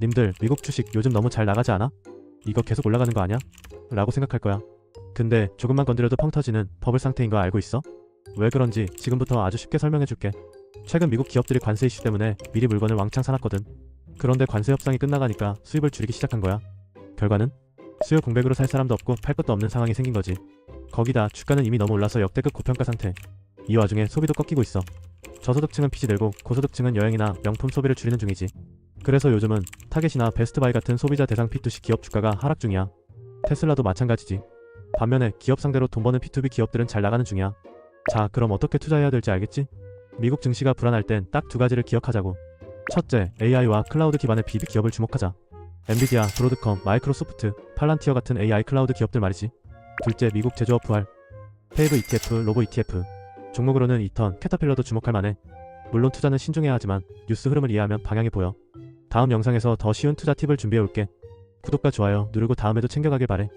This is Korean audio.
님들 미국 주식 요즘 너무 잘 나가지 않아? 이거 계속 올라가는 거 아냐? 라고 생각할 거야. 근데 조금만 건드려도 펑 터지는 버블 상태인 거 알고 있어? 왜 그런지 지금부터 아주 쉽게 설명해 줄게. 최근 미국 기업들이 관세 이슈 때문에 미리 물건을 왕창 사놨거든. 그런데 관세 협상이 끝나가니까 수입을 줄이기 시작한 거야. 결과는 수요 공백으로 살 사람도 없고 팔 것도 없는 상황이 생긴 거지. 거기다 주가는 이미 너무 올라서 역대급 고평가 상태. 이 와중에 소비도 꺾이고 있어. 저소득층은 빚이 늘고 고소득층은 여행이나 명품 소비를 줄이는 중이지. 그래서 요즘은 타겟이나 베스트바이 같은 소비자 대상 P2C 기업 주가가 하락 중이야. 테슬라도 마찬가지지. 반면에 기업 상대로 돈 버는 P2B 기업들은 잘 나가는 중이야. 자, 그럼 어떻게 투자해야 될지 알겠지? 미국 증시가 불안할 땐 딱 두 가지를 기억하자고. 첫째, AI와 클라우드 기반의 비비 기업을 주목하자. 엔비디아, 브로드컴, 마이크로소프트, 팔란티어 같은 AI 클라우드 기업들 말이지. 둘째, 미국 제조업 부활. 페이브 ETF, 로보 ETF. 종목으로는 이턴, 캐터필러도 주목할 만해. 물론 투자는 신중해야 하지만 뉴스 흐름을 이해하면 방향이 보여. 다음 영상에서 더 쉬운 투자 팁을 준비해 올게. 구독과 좋아요 누르고 다음에도 챙겨가길 바래.